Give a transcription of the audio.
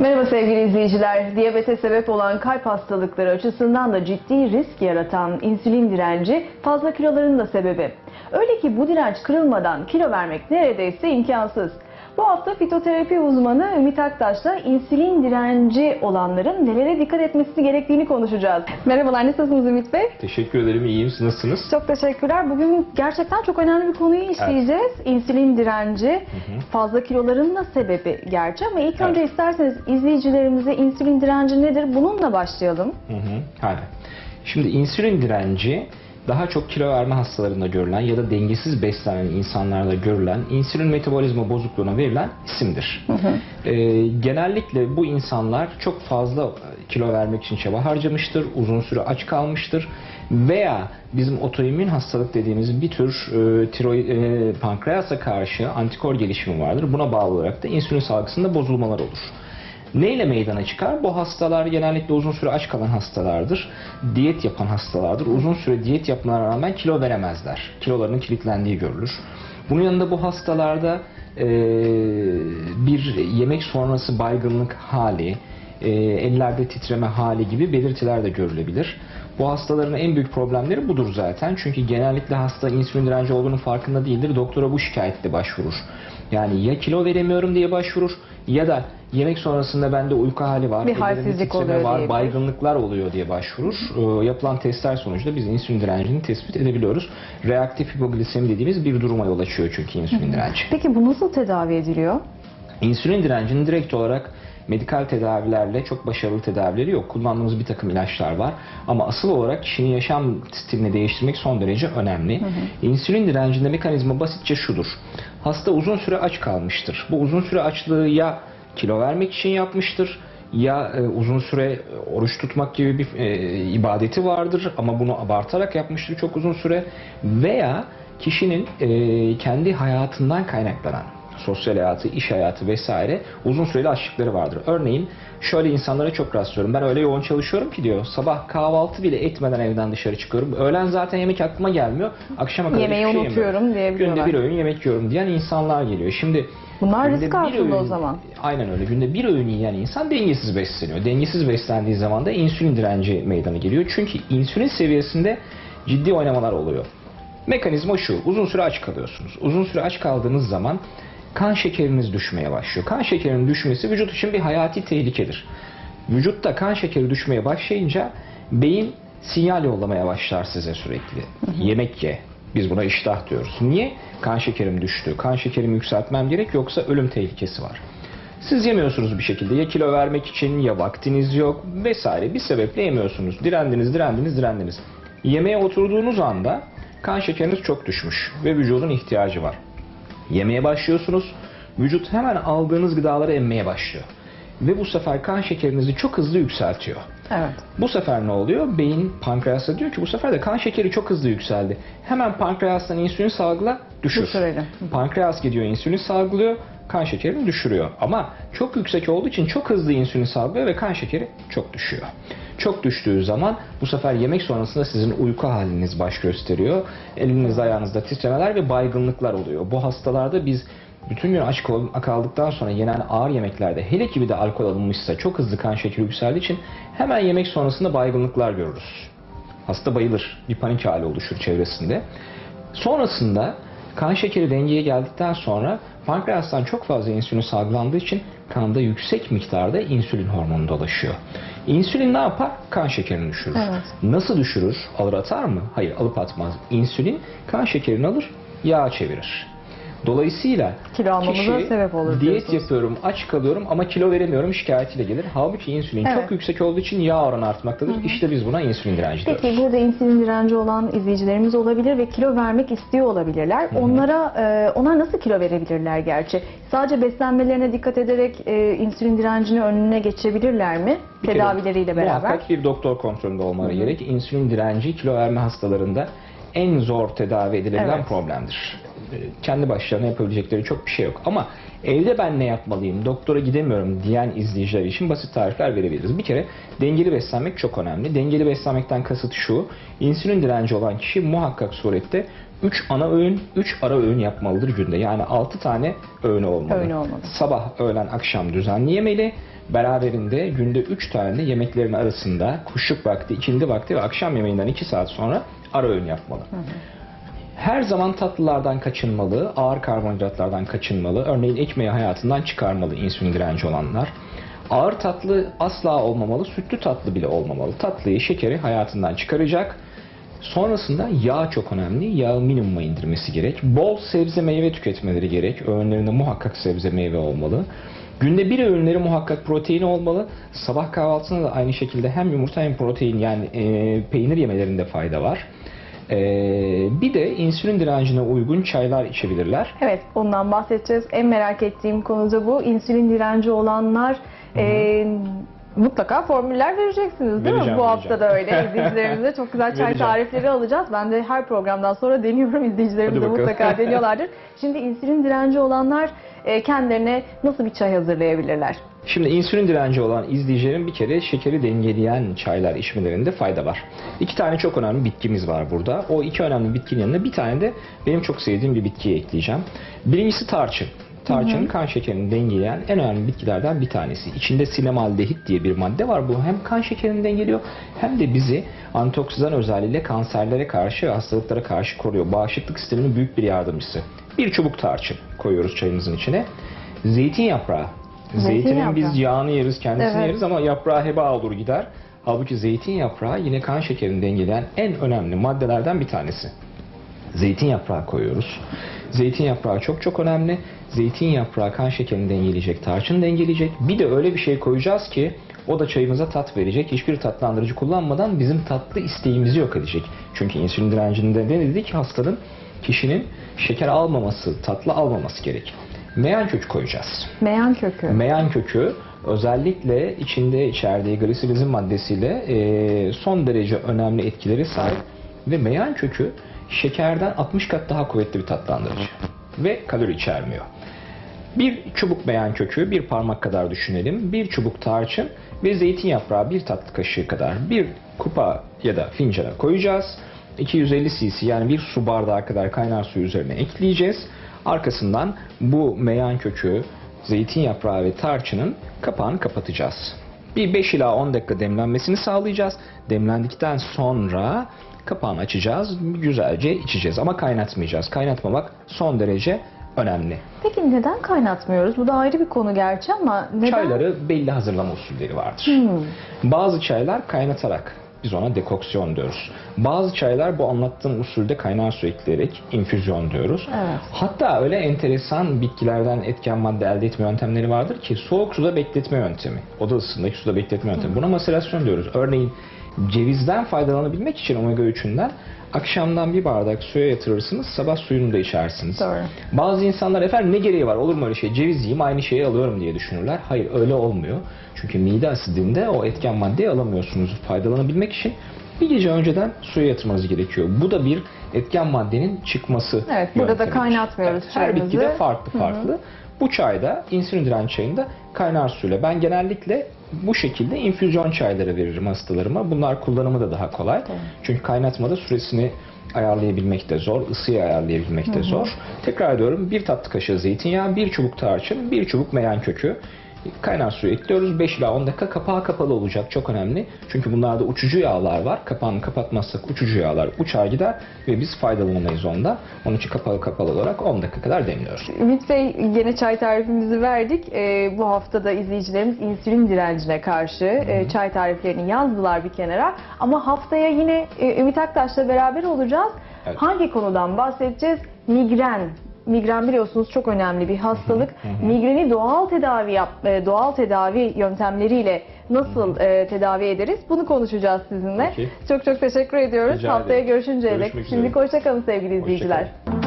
Merhaba sevgili izleyiciler. Diyabete sebep olan kalp hastalıkları açısından da ciddi risk yaratan insülin direnci fazla kiloların da sebebi. Öyle ki bu direnç kırılmadan kilo vermek neredeyse imkansız. Bu hafta fitoterapi uzmanı Ümit Aktaş'la insülin direnci olanların nelere dikkat etmesi gerektiğini konuşacağız. Merhabalar, nasılsınız Ümit Bey? Teşekkür ederim. İyiyim. Siz nasılsınız? Çok teşekkürler. Bugün gerçekten çok önemli bir konuyu işleyeceğiz. İnsülin direnci, fazla kiloların da sebebi gerçi ama ilk önce isterseniz izleyicilerimize insülin direnci nedir bununla başlayalım. Hı hı. Aynen. Şimdi insülin direnci daha çok kilo verme hastalarında görülen ya da dengesiz beslenen insanlarda görülen insülin metabolizma bozukluğuna verilen isimdir. Ee, genellikle bu insanlar çok fazla kilo vermek için çaba harcamıştır, uzun süre aç kalmıştır veya bizim otoimmün hastalık dediğimiz bir tür e, tiroid, e, pankreasa karşı antikor gelişimi vardır. Buna bağlı olarak da insülin salgısında bozulmalar olur. Neyle meydana çıkar? Bu hastalar genellikle uzun süre aç kalan hastalardır. Diyet yapan hastalardır. Uzun süre diyet yapmalarına rağmen kilo veremezler. Kilolarının kilitlendiği görülür. Bunun yanında bu hastalarda e, bir yemek sonrası baygınlık hali, e, ellerde titreme hali gibi belirtiler de görülebilir. Bu hastaların en büyük problemleri budur zaten. Çünkü genellikle hasta insülin direnci olduğunun farkında değildir. Doktora bu şikayetle başvurur. Yani ya kilo veremiyorum diye başvurur ya da yemek sonrasında bende uyku hali var, Bir halsizlik oluyor var, diyebilir. baygınlıklar oluyor diye başvurur. Ee, yapılan testler sonucunda biz insülin direncini tespit edebiliyoruz. Reaktif hipoglisemi dediğimiz bir duruma yol açıyor çünkü insülin direnci. Peki bu nasıl tedavi ediliyor? İnsülin direncinin direkt olarak medikal tedavilerle çok başarılı tedavileri yok. Kullandığımız bir takım ilaçlar var. Ama asıl olarak kişinin yaşam stilini değiştirmek son derece önemli. İnsülin direncinde mekanizma basitçe şudur. Hasta uzun süre aç kalmıştır. Bu uzun süre açlığı ya kilo vermek için yapmıştır ya e, uzun süre oruç tutmak gibi bir e, ibadeti vardır ama bunu abartarak yapmıştır çok uzun süre veya kişinin e, kendi hayatından kaynaklanan sosyal hayatı, iş hayatı vesaire uzun süreli açlıkları vardır. Örneğin şöyle insanlara çok rastlıyorum. Ben öyle yoğun çalışıyorum ki diyor. Sabah kahvaltı bile etmeden evden dışarı çıkıyorum. Öğlen zaten yemek aklıma gelmiyor. Akşama kadar Yemeği şey unutuyorum diyebiliyorlar. Günde bir öğün yemek yiyorum diyen insanlar geliyor. Şimdi Bunlar risk altında o öğün- zaman. Aynen öyle. Günde bir öğün yiyen insan dengesiz besleniyor. Dengesiz beslendiği zaman da insülin direnci meydana geliyor. Çünkü insülin seviyesinde ciddi oynamalar oluyor. Mekanizma şu. Uzun süre aç kalıyorsunuz. Uzun süre aç kaldığınız zaman kan şekeriniz düşmeye başlıyor. Kan şekerinin düşmesi vücut için bir hayati tehlikedir. Vücutta kan şekeri düşmeye başlayınca beyin sinyal yollamaya başlar size sürekli. Yemek ye. Biz buna iştah diyoruz. Niye? Kan şekerim düştü. Kan şekerimi yükseltmem gerek yoksa ölüm tehlikesi var. Siz yemiyorsunuz bir şekilde. Ya kilo vermek için ya vaktiniz yok vesaire bir sebeple yemiyorsunuz. Direndiniz, direndiniz, direndiniz. Yemeğe oturduğunuz anda kan şekeriniz çok düşmüş ve vücudun ihtiyacı var. Yemeye başlıyorsunuz. Vücut hemen aldığınız gıdaları emmeye başlıyor. Ve bu sefer kan şekerinizi çok hızlı yükseltiyor. Evet. Bu sefer ne oluyor? Beyin pankreasa diyor ki bu sefer de kan şekeri çok hızlı yükseldi. Hemen pankreastan insülin salgıla düşür. Düşürelim. Pankreas gidiyor insülin salgılıyor, kan şekerini düşürüyor. Ama çok yüksek olduğu için çok hızlı insülin salgılıyor ve kan şekeri çok düşüyor. Çok düştüğü zaman bu sefer yemek sonrasında sizin uyku haliniz baş gösteriyor. Eliniz ayağınızda titremeler ve baygınlıklar oluyor. Bu hastalarda biz bütün gün aç kal- kaldıktan sonra yenen ağır yemeklerde hele ki bir de alkol alınmışsa çok hızlı kan şekeri yükseldiği için hemen yemek sonrasında baygınlıklar görürüz. Hasta bayılır. Bir panik hali oluşur çevresinde. Sonrasında kan şekeri dengeye geldikten sonra pankreastan çok fazla insülin salgılandığı için kanda yüksek miktarda insülin hormonu dolaşıyor. İnsülin ne yapar? Kan şekerini düşürür. Evet. Nasıl düşürür? Alır atar mı? Hayır alıp atmaz. İnsülin kan şekerini alır, yağa çevirir. Dolayısıyla Kilo almamıza kişi sebep olur diyet diyorsunuz. yapıyorum, aç kalıyorum ama kilo veremiyorum şikayetiyle gelir. Halbuki insülin Evet. çok yüksek olduğu için yağ oranı artmaktadır. İşte biz buna insülin direnci diyoruz. Peki burada insülin direnci olan izleyicilerimiz olabilir ve kilo vermek istiyor olabilirler. Onlara e, onlar nasıl kilo verebilirler gerçi? Sadece beslenmelerine dikkat ederek e, insülin direncini önüne geçebilirler mi? Bir kere Tedavileriyle beraber. Muhakkak bir doktor kontrolünde olmaları gerek. İnsülin direnci kilo verme hastalarında en zor tedavi edilebilen Evet. problemdir. Ee, Kendi başlarına yapabilecekleri çok bir şey yok. Ama evde ben ne yapmalıyım, doktora gidemiyorum diyen izleyiciler için basit tarifler verebiliriz. Bir kere dengeli beslenmek çok önemli. Dengeli beslenmekten kasıt şu, insülin direnci olan kişi muhakkak surette 3 ana öğün, 3 ara öğün yapmalıdır günde. Yani 6 tane öğünü olmalı. Öğünü olmalı. Sabah, öğlen, akşam düzenli yemeli. Beraberinde günde 3 tane yemeklerin arasında kuşluk vakti, ikindi vakti ve akşam yemeğinden 2 saat sonra ara öğün yapmalı. Her zaman tatlılardan kaçınmalı, ağır karbonhidratlardan kaçınmalı. Örneğin ekmeği hayatından çıkarmalı insülin direnci olanlar. Ağır tatlı asla olmamalı, sütlü tatlı bile olmamalı. Tatlıyı, şekeri hayatından çıkaracak. Sonrasında yağ çok önemli. Yağı minimuma indirmesi gerek. Bol sebze meyve tüketmeleri gerek. Öğünlerinde muhakkak sebze meyve olmalı. Günde bir öğünleri muhakkak protein olmalı. Sabah kahvaltısında da aynı şekilde hem yumurta hem protein yani e, peynir yemelerinde fayda var. E, bir de insülin direncine uygun çaylar içebilirler. Evet, ondan bahsedeceğiz. En merak ettiğim konu da bu. İnsülin direnci olanlar e, mutlaka formüller vereceksiniz değil mi? Vereceğim, Bu hafta da öyle. İzleyicilerimize çok güzel çay Vereceğim. tarifleri alacağız. Ben de her programdan sonra deniyorum. İzleyicilerimiz de mutlaka deniyorlardır. Şimdi insülin direnci olanlar e, kendilerine nasıl bir çay hazırlayabilirler? Şimdi insülin direnci olan izleyicilerin bir kere şekeri dengeleyen çaylar içmelerinde fayda var. İki tane çok önemli bitkimiz var burada. O iki önemli bitkinin yanında bir tane de benim çok sevdiğim bir bitkiyi ekleyeceğim. Birincisi tarçın. Tarçın kan şekerini dengeleyen en önemli bitkilerden bir tanesi. İçinde sinemaldehit diye bir madde var. Bu hem kan şekerini dengeliyor hem de bizi antioksidan özelliğiyle kanserlere karşı ve hastalıklara karşı koruyor. Bağışıklık sisteminin büyük bir yardımcısı. Bir çubuk tarçın koyuyoruz çayımızın içine. Zeytin yaprağı. Zeytin Zeytinin yaprağı. biz yağını yeriz, kendisini Evet. yeriz ama yaprağı heba olur gider. Halbuki zeytin yaprağı yine kan şekerini dengeleyen en önemli maddelerden bir tanesi. Zeytin yaprağı koyuyoruz. Zeytin yaprağı çok çok önemli. Zeytin yaprağı kan şekerini dengeleyecek, tarçın dengeleyecek. Bir de öyle bir şey koyacağız ki o da çayımıza tat verecek. Hiçbir tatlandırıcı kullanmadan bizim tatlı isteğimizi yok edecek. Çünkü insülin direncinde ne dedi ki hastanın kişinin şeker almaması, tatlı almaması gerek. Meyan kökü koyacağız. Meyan kökü. Meyan kökü özellikle içinde içerdiği glisilizin maddesiyle e, son derece önemli etkileri sahip ve meyan kökü şekerden 60 kat daha kuvvetli bir tatlandırıcı ve kalori içermiyor. Bir çubuk meyan kökü, bir parmak kadar düşünelim. Bir çubuk tarçın ve zeytin yaprağı bir tatlı kaşığı kadar bir kupa ya da fincana koyacağız. 250 cc yani bir su bardağı kadar kaynar su üzerine ekleyeceğiz. Arkasından bu meyan kökü, zeytin yaprağı ve tarçının kapağını kapatacağız. Bir 5 ila 10 dakika demlenmesini sağlayacağız. Demlendikten sonra kapağını açacağız. Güzelce içeceğiz ama kaynatmayacağız. Kaynatmamak son derece önemli. Peki neden kaynatmıyoruz? Bu da ayrı bir konu gerçi ama neden? Çayları belli hazırlama usulleri vardır. Hmm. Bazı çaylar kaynatarak biz ona dekoksiyon diyoruz. Bazı çaylar bu anlattığım usulde kaynar su ekleyerek infüzyon diyoruz. Evet. Hatta öyle enteresan bitkilerden etken madde elde etme yöntemleri vardır ki soğuk suda bekletme yöntemi. Oda ısısındaki suda bekletme yöntemi. Buna maserasyon diyoruz. Örneğin cevizden faydalanabilmek için omega 3'ünden akşamdan bir bardak suya yatırırsınız, sabah suyunu da içersiniz. Doğru. Bazı insanlar efendim ne gereği var olur mu öyle şey ceviz yiyeyim aynı şeyi alıyorum diye düşünürler. Hayır öyle olmuyor. Çünkü mide asidinde o etken maddeyi alamıyorsunuz. Faydalanabilmek için bir gece önceden suya yatırmanız gerekiyor. Bu da bir etken maddenin çıkması Evet, burada da kaynatmıyoruz Her çayımızı. bitkide farklı farklı. Bu çayda insülin direnç çayında kaynar suyla ben genellikle bu şekilde infüzyon çayları veririm hastalarıma. Bunlar kullanımı da daha kolay. Çünkü kaynatmada süresini ayarlayabilmek de zor, ısıyı ayarlayabilmek de zor. Tekrar ediyorum bir tatlı kaşığı zeytinyağı, bir çubuk tarçın, bir çubuk meyan kökü. Kaynar suyu ekliyoruz. 5 ila 10 dakika kapağı kapalı olacak. Çok önemli. Çünkü bunlarda uçucu yağlar var. Kapağını kapatmazsak uçucu yağlar uçar gider ve biz faydalanamayız onda. Onun için kapağı kapalı olarak 10 dakika kadar demliyoruz. Ümit Bey yine çay tarifimizi verdik. Ee, bu hafta da izleyicilerimiz insülin direncine karşı e, çay tariflerini yazdılar bir kenara. Ama haftaya yine e, Ümit Aktaş'la beraber olacağız. Evet. Hangi konudan bahsedeceğiz? Migren. Migren biliyorsunuz çok önemli bir hastalık. Migreni doğal tedavi yap, e, doğal tedavi yöntemleriyle nasıl e, tedavi ederiz? Bunu konuşacağız sizinle. Peki. Çok çok teşekkür ediyoruz. Rica Haftaya görüşünceye dek. Şimdi hoşçakalın sevgili izleyiciler. Hoşçakalın.